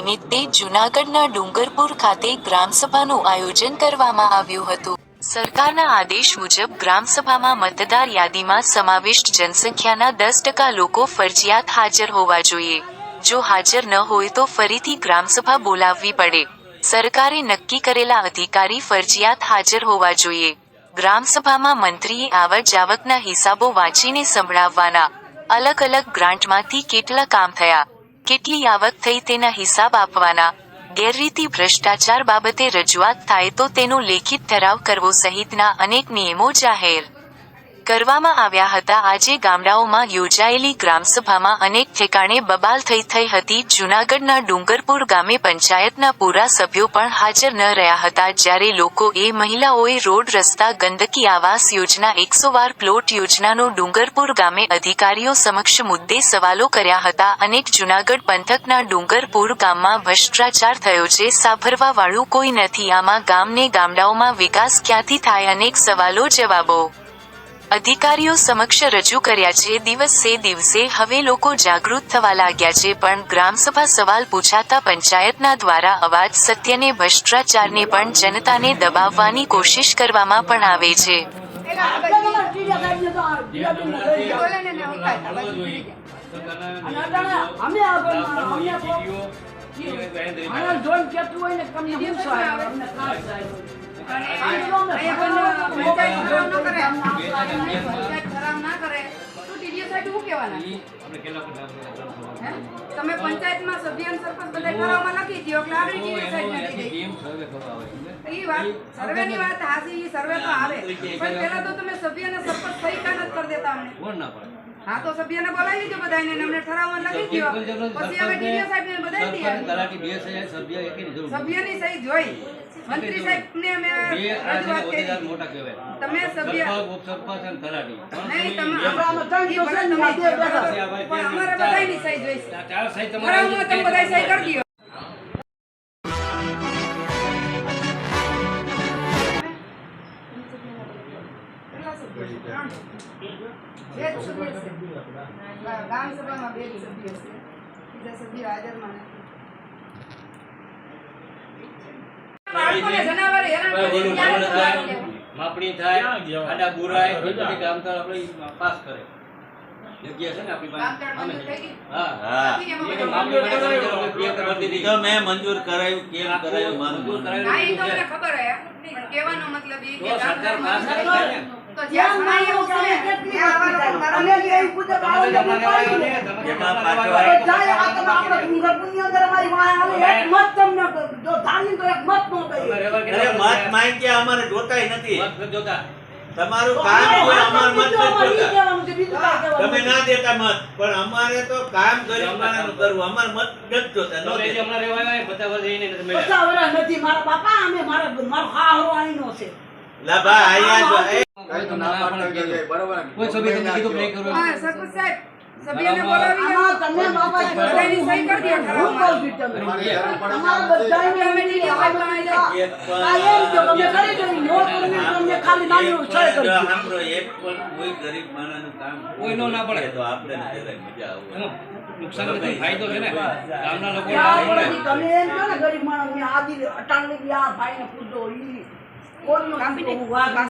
નિમિત્તે જૂનાગઢના ડુંગરપુર ખાતે ગ્રામસભાનું આયોજન કરવામાં આવ્યું હતું. સરકારના આદેશ મુજબ ગ્રામસભામાં મતદાર યાદીમાં સમાવિષ્ટ જનસંખ્યાના દસ ટકા લોકો ફરજિયાત હાજર હોવા જોઈએ. જો હાજર ન હોય તો ફરીથી ગ્રામસભા બોલાવવી પડે. સરકારે નક્કી કરેલા અધિકારી ફરજિયાત હાજર હોવા જોઈએ. ગ્રામસભામાં મંત્રીએ આવક જાવકના હિસાબો વાંચીને સંભળાવવાના. અલગ અલગ ગ્રાન્ટમાંથી કેટલા કામ થયા? કેટલી આવક થઈ તેના હિસાબ આપવાના. ગેરરીતિ ભ્રષ્ટાચાર બાબતે રજૂઆત થાય તો તેનો લેખિત ઠરાવ કરવો સહિતના અનેક નિયમો જાહેર. કરવામાં આવ્યા હતા. આજે ગામડાઓમાં યોજાયેલી ગ્રામસભામાં અનેક ઠેકાણે બબાલ થઈ થઈ હતી. જૂનાગઢના ડુંગરપુર ગામે પંચાયતના પૂરા સભ્યો પણ હાજર ન રહ્યા હતા. જ્યારે લોકો એ મહિલાઓએ રોડ રસ્તા ગંદકી આવાસ યોજના એકસો વાર પ્લોટ યોજનાનો ડુંગરપુર ગામે અધિકારીઓ સમક્ષ મુદ્દે સવાલો કર્યા હતા. અનેક જૂનાગઢ પંથકના ડુંગરપુર ગામમાં ભ્રષ્ટાચાર થયો છે. સાંભળવા વાળું કોઈ નથી. આમાં ગામને ગામડાઓમાં વિકાસ ક્યાંથી થાય? અનેક સવાલો, જવાબો. અધિકારીઓ સમક્ષ રજૂ કર્યા છે, દિવસે દિવસે હવે લોકો જાગૃત થવા લાગ્યા છે, પણ ગ્રામસભા સવાલ પૂછાતા પંચાયતના દ્વારા અવાજ સત્યને ભ્રષ્ટાચારને પણ જનતાને દબાવવાની કોશિશ કરવામાં પણ આવે છે. કેટલું હોય ને આવે અમને ત્રાસ થાય તમે પંચાયતમાં સભ્ય અને સરપંચ બધા ઠરાવમાં લખી દો એટલે આગળ નથી વાત સર્વેની વાત હાસી સર્વે તો આવે. પણ પહેલા તો તમે સભ્ય અને સરપંચ સહી કાન જ કરી દેતા અમને? હા તો સભ્યને બોલાવી લીધો બધાને અમને ઠરાવમાં લખી દો પછી અમે ટીડીઓ સાહેબને બધાઈ દઈએ સભ્યની સહી જોઈ. મંત્રી સાહેબ ને અમે રજૂઆત કરી. તમે સભ્ય નહીં ત્રણ ઈ ભલે દિવસ તમે છે ને, આ બે બરાબર. પણ અમારે બધાયની સહી જોઈશે ઠરાવમાં તમે બધાય સહી કરી દો. બે જ સભ્યો છે. ગામ સભામાં બે સભ્યો છે. બીજા સભ્યો હાજરમાં નથી. માપણી થાય આડા બુરાય બધી ગામતળ આપણે પાસ કરે. જગ્યા છે ને આપણી પાસે? ગામતળ મંજૂર કરાયું કેમ કરાયું મંજૂર મારું ના, ઈ કરાવેલું તો મને છે. ખબર હે. પણ કહેવાનો મતલબ ઈ કે સરકાર પાસ ગામતળમાં કરી છે ને. તો જ્યાં સમાય એવું છે, ત્યાં આવા લોકો મરણ અમે જે અહીં પૂજક તમે આવો ગામના ને રહેવાયો ને, પાડી તમે એમાં ગામના પાછળ રહેવાયો. જાય આ તમે આપણા ડુંગરપુરની અંદર અમારી વાય આવે એક મત જો ધાની તો એક મત નો તમે અરે મત માંગ્યા અમારે જોતાય નથી. મત જોતા. તમારું કામ જો અમાર મત જોતા. છે, તમે ના દેતા મત પણ અમારે તો કામ ગરીબ માણસનું કરવું અમાર મત નથી જોતા નો તમે જે દેતા. હમણાં રહેવાયો એ બધા વર્ષ એને નથી મળ્યા. પચાસ વર્ષ નથી મારા બાપા અમે મારા મારો હાહરો આઈનો છે. લા બા આયા જો એ કોઈ ના પાડે કીધું. કોઈ સભ્ય તમને કીધું કે નહીં હા, સરપંચ સાહેબ, સભ્યને બોલાવી. તમે બાપા બધાની સહી કરી દો હું કહું છું તમને તમારા સાહેબ પાસે જાય. એક પણ આ એમ કે તમે કરી દો નોટ કરીને તમને ખાલી નાની એક સહી કરી દો. એક પણ કોઈ ગરીબ માણસનું કામ કોઈ નો ના પડે. તો આપણે મજા આવે નુકસાન નથી ફાયદો છે ને ગામના લોકો તમે એમ કહો ને ગરીબ માણસ ને આદિ અટાણ આ ભાઈને પૂછો ઈ કોઈનો વાઘ